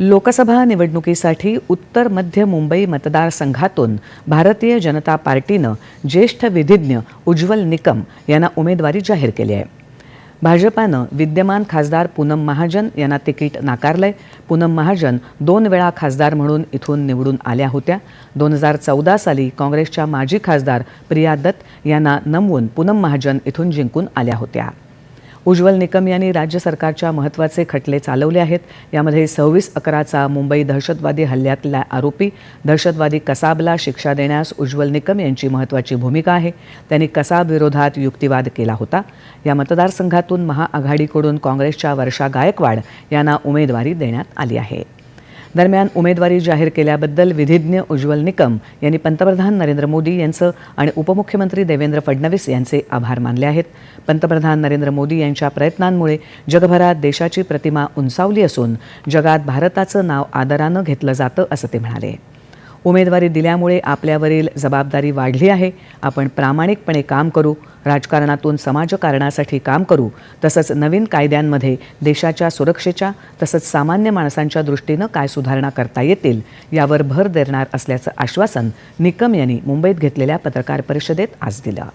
लोकसभा निवडणुकीसाठी उत्तर मध्य मुंबई मतदारसंघातून भारतीय जनता पार्टीनं ज्येष्ठ विधिज्ञ उज्ज्वल निकम यांना उमेदवारी जाहीर केली आहे. भाजपानं विद्यमान खासदार पूनम महाजन यांना तिकीट नाकारलंय. पूनम महाजन दोन वेळा खासदार म्हणून इथून निवडून आल्या होत्या. दोन हजार चौदा साली काँग्रेसच्या माजी खासदार प्रिया दत्त यांना नमवून पूनम महाजन इथून जिंकून आल्या होत्या. उज्ज्वल निकम यांनी राज्य सरकारच्या महत्त्वाचे खटले चालवले आहेत. यामध्ये सव्वीस अकराचा मुंबई दहशतवादी हल्ल्यातला आरोपी दहशतवादी कसाबला शिक्षा देण्यास उज्ज्वल निकम यांची महत्त्वाची भूमिका आहे. त्यांनी कसाब विरोधात युक्तिवाद केला होता. या मतदारसंघातून महाआघाडीकडून काँग्रेसच्या वर्षा गायकवाड यांना उमेदवारी देण्यात आली आहे. दरम्यान उमेदवारी जाहीर केल्याबद्दल विधिज्ञ उज्ज्वल निकम यांनी पंतप्रधान नरेंद्र मोदी यांचं आणि उपमुख्यमंत्री देवेंद्र फडणवीस यांचे आभार मानले आहेत. पंतप्रधान नरेंद्र मोदी यांच्या प्रयत्नांमुळे जगभरात देशाची प्रतिमा उंचावली असून जगात भारताचं नाव आदरानं घेतलं जातं असं ते म्हणाले. उमेदवारी दिल्यामुळे आपल्यावरील जबाबदारी वाढली आहे. आपण प्रामाणिकपणे काम करू. राजकारणातून समाजकारणासाठी काम करू तसंच नवीन कायद्यांमध्ये देशाच्या सुरक्षेच्या तसंच सामान्य माणसांच्या दृष्टीनं काय सुधारणा करता येतील यावर भर देणार असल्याचं आश्वासन निकम यांनी मुंबईत घेतलेल्या पत्रकार परिषदेत आज दिलं.